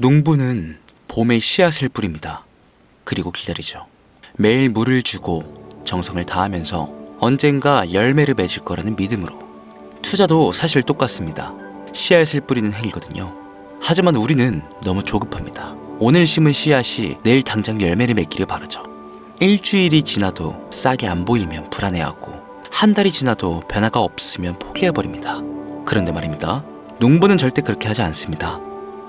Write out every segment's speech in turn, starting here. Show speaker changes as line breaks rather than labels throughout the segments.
농부는 봄에 씨앗을 뿌립니다. 그리고 기다리죠. 매일 물을 주고 정성을 다하면서 언젠가 열매를 맺을 거라는 믿음으로. 투자도 사실 똑같습니다. 씨앗을 뿌리는 행위거든요. 하지만 우리는 너무 조급합니다. 오늘 심은 씨앗이 내일 당장 열매를 맺기를 바라죠. 일주일이 지나도 싹이 안 보이면 불안해하고 한 달이 지나도 변화가 없으면 포기해버립니다. 그런데 말입니다. 농부는 절대 그렇게 하지 않습니다.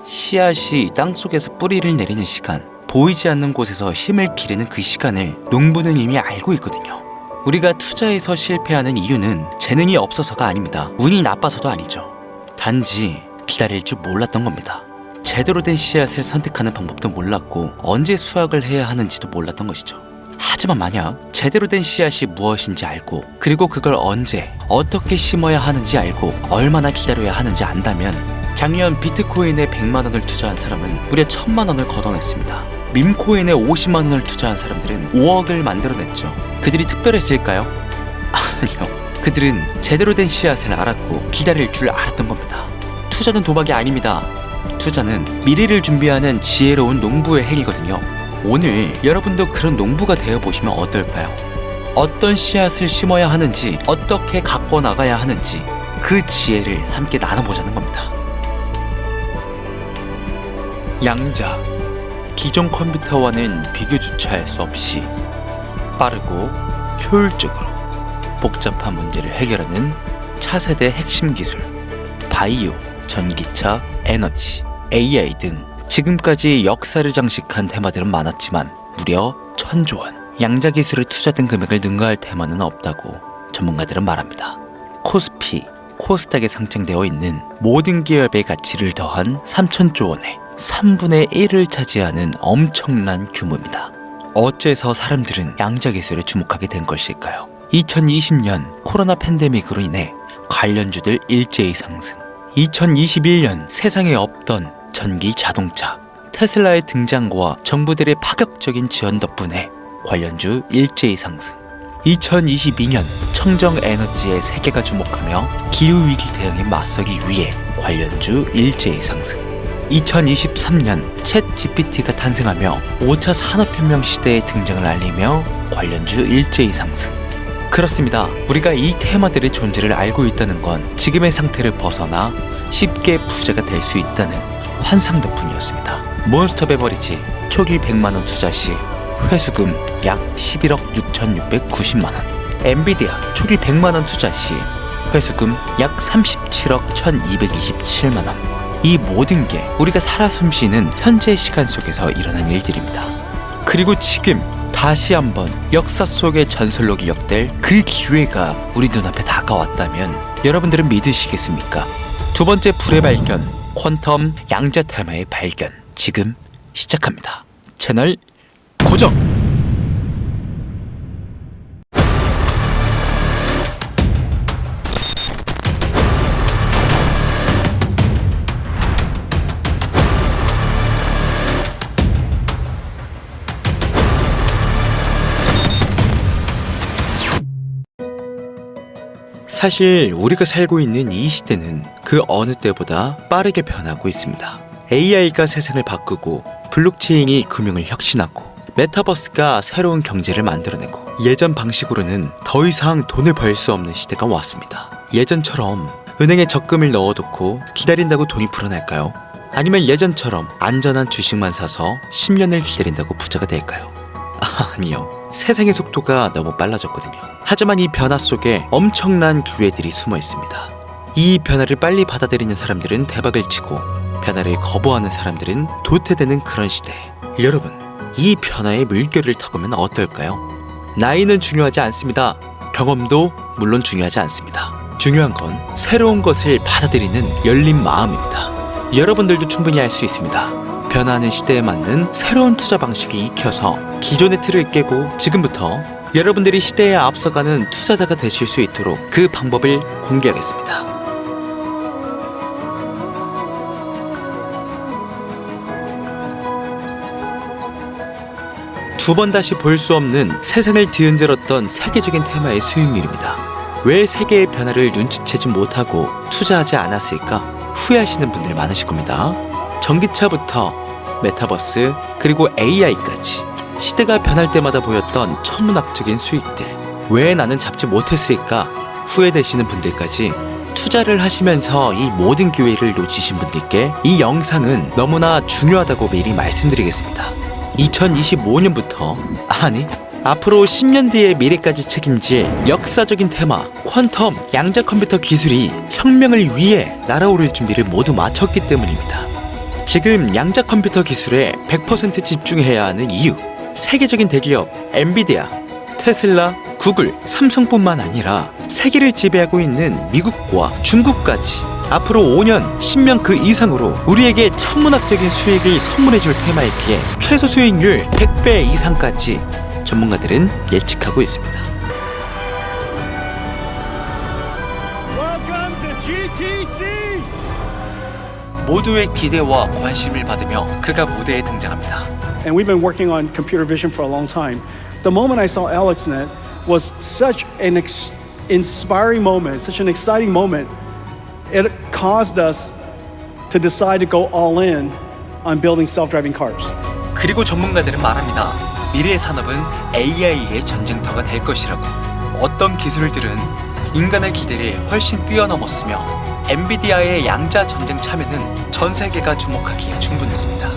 씨앗이 땅 속에서 뿌리를 내리는 시간, 보이지 않는 곳에서 힘을 기르는 그 시간을 농부는 이미 알고 있거든요. 우리가 투자에서 실패하는 이유는 재능이 없어서가 아닙니다. 운이 나빠서도 아니죠. 단지 기다릴 줄 몰랐던 겁니다. 제대로 된 씨앗을 선택하는 방법도 몰랐고 언제 수확을 해야 하는지도 몰랐던 것이죠. 하지만 만약 제대로 된 씨앗이 무엇인지 알고 그리고 그걸 언제 어떻게 심어야 하는지 알고 얼마나 기다려야 하는지 안다면 작년 비트코인에 100만 원을 투자한 사람은 무려 1000만 원을 걷어냈습니다. 밈코인에 50만 원을 투자한 사람들은 5억을 만들어냈죠. 그들이 특별했을까요? 아니요. 그들은 제대로 된 씨앗을 알았고 기다릴 줄 알았던 겁니다. 투자는 도박이 아닙니다. 투자는 미래를 준비하는 지혜로운 농부의 행위거든요. 오늘 여러분도 그런 농부가 되어 보시면 어떨까요? 어떤 씨앗을 심어야 하는지, 어떻게 갖고 나가야 하는지 그 지혜를 함께 나눠보자는 겁니다. 양자 기존 컴퓨터와는 비교조차 할 수 없이 빠르고 효율적으로 복잡한 문제를 해결하는 차세대 핵심 기술 바이오, 전기차, 에너지, AI 등 지금까지 역사를 장식한 테마들은 많았지만 무려 천조 원. 양자 기술에 투자된 금액을 능가할 테마는 없다고 전문가들은 말합니다. 코스피, 코스닥에 상장되어 있는 모든 기업의 가치를 더한 3천조 원의 3분의 1을 차지하는 엄청난 규모입니다. 어째서 사람들은 양자 기술에 주목하게 된 것일까요? 2020년 코로나 팬데믹으로 인해 관련주들 일제히 상승. 2021년 세상에 없던 전기 자동차, 테슬라의 등장과 정부들의 파격적인 지원 덕분에 관련주 일제히 상승. 2022년 청정 에너지의 세계가 주목하며 기후 위기 대응에 맞서기 위해 관련주 일제히 상승. 2023년 챗 GPT가 탄생하며 5차 산업혁명 시대의 등장을 알리며 관련주 일제히 상승. 그렇습니다. 우리가 이 테마들의 존재를 알고 있다는 건 지금의 상태를 벗어나 쉽게 부자가 될 수 있다는 환상 덕분이었습니다. 몬스터 베버리지 초기 100만 원 투자 시 회수금 약 11억 6,690만 원. 엔비디아 초기 100만 원 투자 시 회수금 약 37억 1,227만 원. 이 모든 게 우리가 살아 숨쉬는 현재 시간 속에서 일어난 일들입니다. 그리고 지금 다시 한번 역사 속의 전설로 기억될 그 기회가 우리 눈앞에 다가왔다면 여러분들은 믿으시겠습니까? 두 번째 불의 발견, 퀀텀 양자 테마의 발견. 지금 시작합니다. 채널 고정! 사실 우리가 살고 있는 이 시대는 그 어느 때보다 빠르게 변하고 있습니다. AI가 세상을 바꾸고 블록체인이 금융을 혁신하고 메타버스가 새로운 경제를 만들어내고 예전 방식으로는 더 이상 돈을 벌 수 없는 시대가 왔습니다. 예전처럼 은행에 적금을 넣어놓고 기다린다고 돈이 불어날까요? 아니면 예전처럼 안전한 주식만 사서 10년을 기다린다고 부자가 될까요? 아니요. 세상의 속도가 너무 빨라졌거든요. 하지만 이 변화 속에 엄청난 기회들이 숨어 있습니다. 이 변화를 빨리 받아들이는 사람들은 대박을 치고 변화를 거부하는 사람들은 도태되는 그런 시대. 여러분, 이 변화의 물결을 타보면 어떨까요? 나이는 중요하지 않습니다. 경험도 물론 중요하지 않습니다. 중요한 건 새로운 것을 받아들이는 열린 마음입니다. 여러분들도 충분히 할 수 있습니다. 변화하는 시대에 맞는 새로운 투자 방식이 익혀서 기존의 틀을 깨고 지금부터 여러분들이 시대에 앞서가는 투자자가 되실 수 있도록 그 방법을 공개하겠습니다. 두 번 다시 볼 수 없는 세상을 뒤흔들었던 세계적인 테마의 수익률입니다. 왜 세계의 변화를 눈치채지 못하고 투자하지 않았을까 후회하시는 분들 많으실 겁니다. 전기차부터 메타버스 그리고 AI까지 시대가 변할 때마다 보였던 천문학적인 수익들 왜 나는 잡지 못했을까 후회되시는 분들까지 투자를 하시면서 이 모든 기회를 놓치신 분들께 이 영상은 너무나 중요하다고 미리 말씀드리겠습니다. 2025년부터 아니 앞으로 10년 뒤의 미래까지 책임질 역사적인 테마 퀀텀 양자 컴퓨터 기술이 혁명을 위해 날아오를 준비를 모두 마쳤기 때문입니다. 지금 양자 컴퓨터 기술에 100% 집중해야 하는 이유 세계적인 대기업 엔비디아, 테슬라, 구글, 삼성뿐만 아니라 세계를 지배하고 있는 미국과 중국까지 앞으로 5년, 10년 그 이상으로 우리에게 천문학적인 수익을 선물해 줄 테마이기에 최소 수익률 100배 이상까지 전문가들은 예측하고 있습니다. 모두의 기대와 관심을 받으며 그가 무대에 등장합니다.
And we've been working on computer vision for a long time. The moment I saw AlexNet was such an ex- inspiring moment, such an exciting moment. It caused us to decide to go all in on building self-driving cars.
그리고 전문가들은 말합니다. 미래의 산업은 AI의 전쟁터가 될 것이라고. 어떤 기술들은 인간의 기대를 훨씬 뛰어넘었으며 엔비디아의 양자 전쟁 참여는 전 세계가 주목하기에 충분했습니다.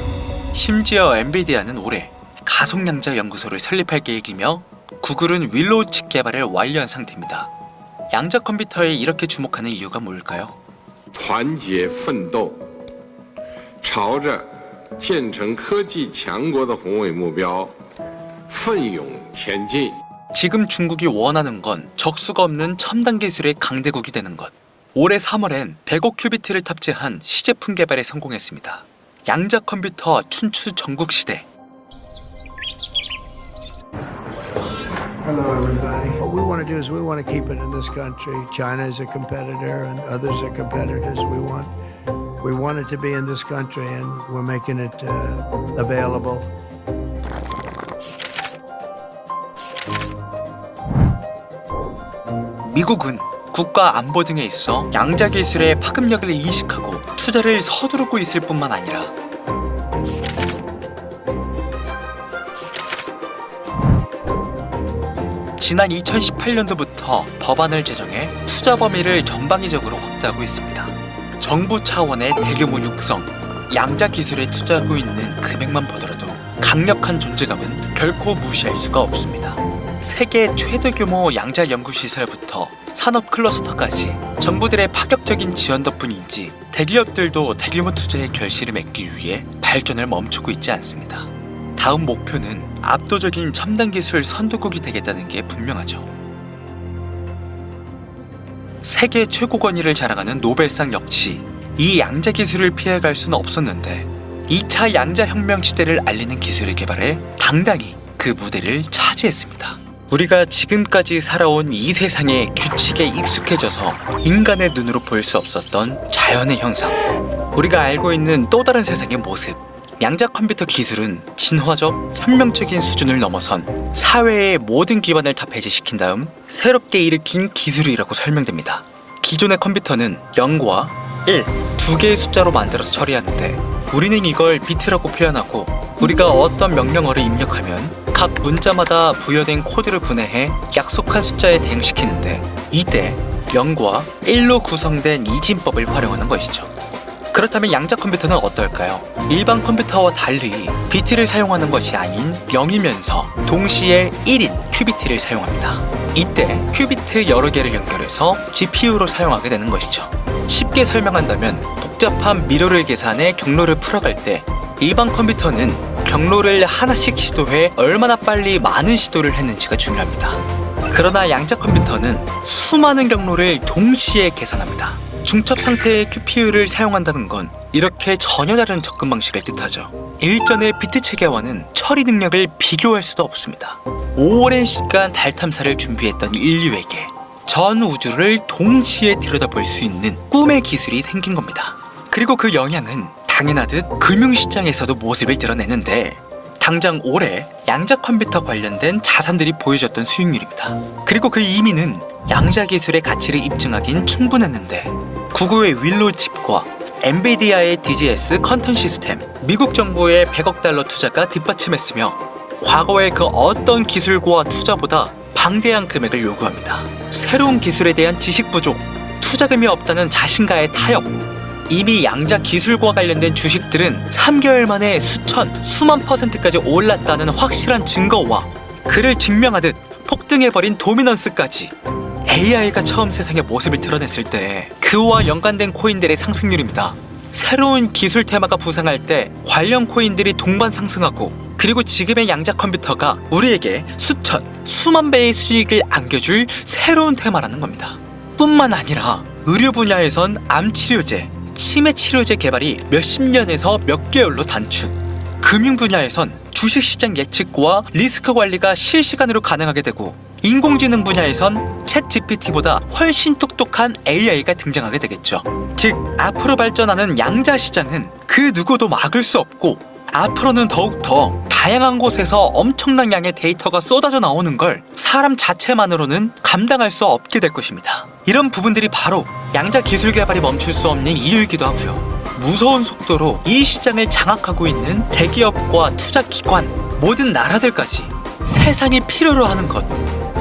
심지어 엔비디아는 올해 가속 양자 연구소를 설립할 계획이며 구글은 윌로우 칩 개발을 완료한 상태입니다. 양자 컴퓨터에 이렇게 주목하는 이유가 뭘까요?
团结奋斗，朝着建成科技强国的宏伟目标奋勇前进。
지금 중국이 원하는 건 적수가 없는 첨단 기술의 강대국이 되는 것. 올해 3월엔 100억 큐비트를 탑재한 시제품 개발에 성공했습니다. 양자 컴퓨터 춘추 전국 시대.
Hello, everybody. What we want to do is we want to keep it in this country. China is a competitor, and others are competitors. We want we want it to be in this country, and we're making it uh, available.
미국은 국가 안보 등에 있어 양자 기술의 파급력을 인식하고 투자를 서두르고 있을 뿐만 아니라 지난 2018년도부터 법안을 제정해 투자 범위를 전방위적으로 확대하고 있습니다. 정부 차원의 대규모 육성, 양자 기술에 투자하고 있는 금액만 보더라도 강력한 존재감은 결코 무시할 수가 없습니다. 세계 최대 규모 양자 연구 시설부터 산업 클러스터까지 정부들의 파격적인 지원 덕분인지 대기업들도 대규모 투자의 결실을 맺기 위해 발전을 멈추고 있지 않습니다. 다음 목표는 압도적인 첨단 기술 선도국이 되겠다는 게 분명하죠. 세계 최고 권위를 자랑하는 노벨상 역시 이 양자 기술을 피해갈 수는 없었는데 2차 양자 혁명 시대를 알리는 기술을 개발해 당당히 그 무대를 차지했습니다. 우리가 지금까지 살아온 이 세상의 규칙에 익숙해져서 인간의 눈으로 볼 수 없었던 자연의 현상. 우리가 알고 있는 또 다른 세상의 모습. 양자 컴퓨터 기술은 진화적, 혁명적인 수준을 넘어선 사회의 모든 기반을 다 배제시킨 다음 새롭게 일으킨 기술이라고 설명됩니다. 기존의 컴퓨터는 0과 1, 두 개의 숫자로 만들어서 처리하는데 우리는 이걸 비트라고 표현하고 우리가 어떤 명령어를 입력하면 각 문자마다 부여된 코드를 분해해 약속한 숫자에 대응시키는데 이때 0과 1로 구성된 이진법을 활용하는 것이죠. 그렇다면 양자 컴퓨터는 어떨까요? 일반 컴퓨터와 달리 비트를 사용하는 것이 아닌 0이면서 동시에 1인 큐비트를 사용합니다. 이때 큐비트 여러 개를 연결해서 GPU로 사용하게 되는 것이죠. 쉽게 설명한다면 복잡한 미러를 계산해 경로를 풀어갈 때 일반 컴퓨터는 경로를 하나씩 시도해 얼마나 빨리 많은 시도를 했는지가 중요합니다. 그러나 양자 컴퓨터는 수많은 경로를 동시에 계산합니다. 중첩 상태의 QPU를 사용한다는 건 이렇게 전혀 다른 접근 방식을 뜻하죠. 일전의 비트 체계와는 처리 능력을 비교할 수도 없습니다. 오랜 시간 달 탐사를 준비했던 인류에게 전 우주를 동시에 들여다볼 수 있는 꿈의 기술이 생긴 겁니다. 그리고 그 영향은 당연하듯 금융시장에서도 모습을 드러내는데 당장 올해 양자 컴퓨터 관련된 자산들이 보여줬던 수익률입니다. 그리고 그 의미는 양자 기술의 가치를 입증하긴 충분했는데 구글의 윌로우 칩과 엔비디아의 DGS 컨텐 시스템, 미국 정부의 100억 달러 투자가 뒷받침했으며 과거의 그 어떤 기술과 투자보다 방대한 금액을 요구합니다. 새로운 기술에 대한 지식 부족, 투자금이 없다는 자신과의 타협, 이미 양자 기술과 관련된 주식들은 3개월 만에 수천, 수만 퍼센트까지 올랐다는 확실한 증거와 그를 증명하듯 폭등해버린 도미넌스까지 AI가 처음 세상에 모습을 드러냈을 때 그와 연관된 코인들의 상승률입니다. 새로운 기술 테마가 부상할 때 관련 코인들이 동반 상승하고 그리고 지금의 양자 컴퓨터가 우리에게 수천, 수만 배의 수익을 안겨줄 새로운 테마라는 겁니다. 뿐만 아니라 의료 분야에선 암 치료제, 치매 치료제 개발이 몇십 년에서 몇 개월로 단축. 금융 분야에선 주식 시장 예측과 리스크 관리가 실시간으로 가능하게 되고 인공지능 분야에선 챗 GPT보다 훨씬 똑똑한 AI가 등장하게 되겠죠. 즉, 앞으로 발전하는 양자 시장은 그 누구도 막을 수 없고 앞으로는 더욱더 다양한 곳에서 엄청난 양의 데이터가 쏟아져 나오는 걸 사람 자체만으로는 감당할 수 없게 될 것입니다. 이런 부분들이 바로 양자 기술 개발이 멈출 수 없는 이유이기도 하고요. 무서운 속도로 이 시장을 장악하고 있는 대기업과 투자기관, 모든 나라들까지 세상이 필요로 하는 것,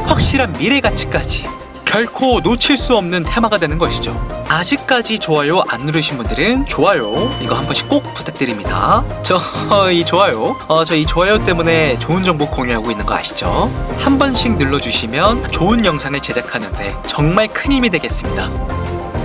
확실한 미래 가치까지 결코 놓칠 수 없는 테마가 되는 것이죠. 아직까지 좋아요 안 누르신 분들은 좋아요 이거 한 번씩 꼭 부탁드립니다. 저 이 좋아요, 어, 저 이 좋아요 때문에 좋은 정보 공유하고 있는 거 아시죠? 한 번씩 눌러주시면 좋은 영상을 제작하는데 정말 큰 힘이 되겠습니다.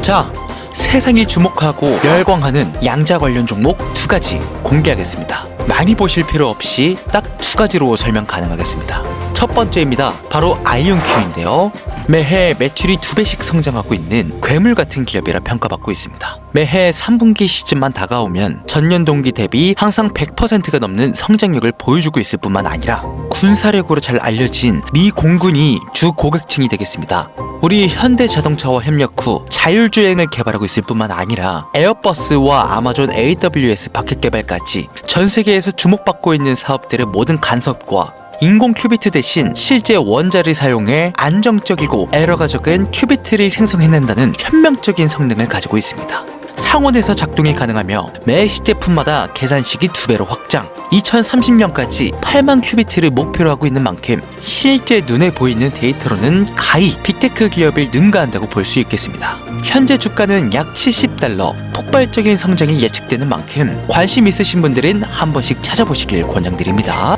자, 세상이 주목하고 열광하는 양자 관련 종목 두 가지 공개하겠습니다. 많이 보실 필요 없이 딱 두 가지로 설명 가능하겠습니다. 첫 번째입니다. 바로 아이온큐인데요. 매해 매출이 두 배씩 성장하고 있는 괴물 같은 기업이라 평가받고 있습니다. 매해 3분기 시즌만 다가오면 전년 동기 대비 항상 100%가 넘는 성장력을 보여주고 있을 뿐만 아니라 군사력으로 잘 알려진 미 공군이 주 고객층이 되겠습니다. 우리 현대 자동차와 협력 후 자율주행을 개발하고 있을 뿐만 아니라 에어버스와 아마존 AWS 바켓 개발까지 전 세계에서 주목받고 있는 사업들의 모든 간섭과 인공 큐비트 대신 실제 원자를 사용해 안정적이고 에러가 적은 큐비트를 생성해낸다는 현명적인 성능을 가지고 있습니다. 상온에서 작동이 가능하며 매 시제품마다 계산식이 두 배로 확장. 2030년까지 8만 큐비트를 목표로 하고 있는 만큼 실제 눈에 보이는 데이터로는 가히 빅테크 기업을 능가한다고 볼 수 있겠습니다. 현재 주가는 약 70달러, 폭발적인 성장이 예측되는 만큼 관심 있으신 분들은 한 번씩 찾아보시길 권장드립니다.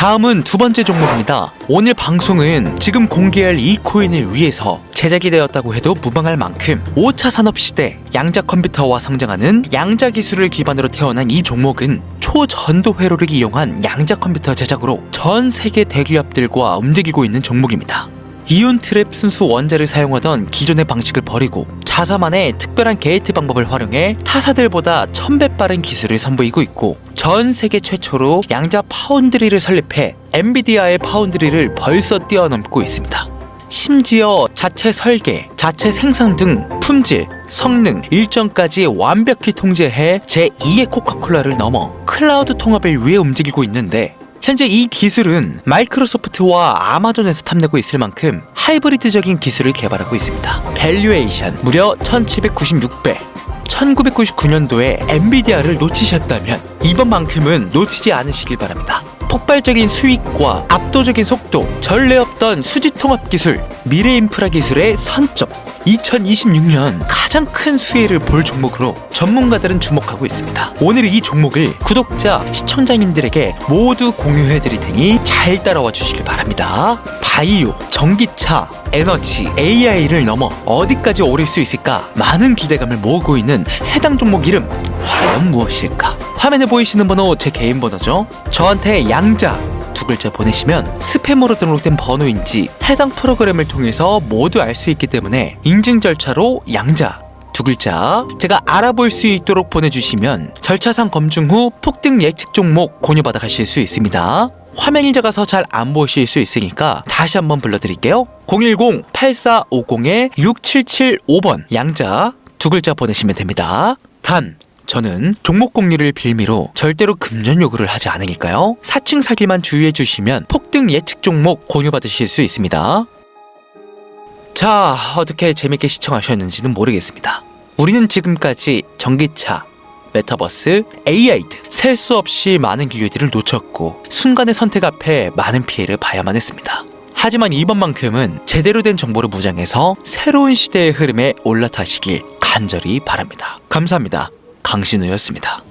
다음은 두 번째 종목입니다. 오늘 방송은 지금 공개할 이 코인을 위해서 제작이 되었다고 해도 무방할 만큼 5차 산업 시대 양자 컴퓨터와 성장하는 양자 기술을 기반으로 태어난 이 종목은 초전도 회로를 이용한 양자 컴퓨터 제작으로 전 세계 대기업들과 움직이고 있는 종목입니다. 이온 트랩 순수 원자를 사용하던 기존의 방식을 버리고 자사만의 특별한 게이트 방법을 활용해 타사들보다 1000배 빠른 기술을 선보이고 있고 전 세계 최초로 양자 파운드리를 설립해 엔비디아의 파운드리를 벌써 뛰어넘고 있습니다. 심지어 자체 설계, 자체 생산 등 품질, 성능, 일정까지 완벽히 통제해 제2의 코카콜라를 넘어 클라우드 통합을 위해 움직이고 있는데 현재 이 기술은 마이크로소프트와 아마존에서 탐내고 있을 만큼 하이브리드적인 기술을 개발하고 있습니다. 밸류에이션 무려 1796배. 1999년도에 엔비디아를 놓치셨다면 이번만큼은 놓치지 않으시길 바랍니다. 폭발적인 수익과 압도적인 속도, 전례 없던 수지 통합 기술, 미래 인프라 기술의 선점. 2026년 가장 큰 수혜를 볼 종목으로 전문가들은 주목하고 있습니다. 오늘 이 종목을 구독자, 시청자님들에게 모두 공유해 드릴 테니 잘 따라와 주시길 바랍니다. 바이오, 전기차, 에너지, AI를 넘어 어디까지 오를 수 있을까 많은 기대감을 모으고 있는 해당 종목 이름 과연 무엇일까? 화면에 보이시는 번호 제 개인 번호죠. 저한테 양자 두 글자 보내시면 스팸으로 등록된 번호인지 해당 프로그램을 통해서 모두 알 수 있기 때문에 인증 절차로 양자 두 글자 제가 알아볼 수 있도록 보내주시면 절차상 검증 후 폭등 예측 종목 공유받아 가실 수 있습니다. 화면이 작아서 잘 안 보실 수 있으니까 다시 한번 불러드릴게요. 010-8450-6775번 양자 두 글자 보내시면 됩니다. 단 저는 종목 공유를 빌미로 절대로 금전 요구를 하지 않으니까요. 사칭 사기만 주의해 주시면 폭등 예측 종목 공유 받으실 수 있습니다. 자, 어떻게 재밌게 시청하셨는지는 모르겠습니다. 우리는 지금까지 전기차, 메타버스, AI 등 셀 수 없이 많은 기회들을 놓쳤고 순간의 선택 앞에 많은 피해를 봐야만 했습니다. 하지만 이번만큼은 제대로 된 정보를 무장해서 새로운 시대의 흐름에 올라타시길 간절히 바랍니다. 감사합니다. 강신우였습니다.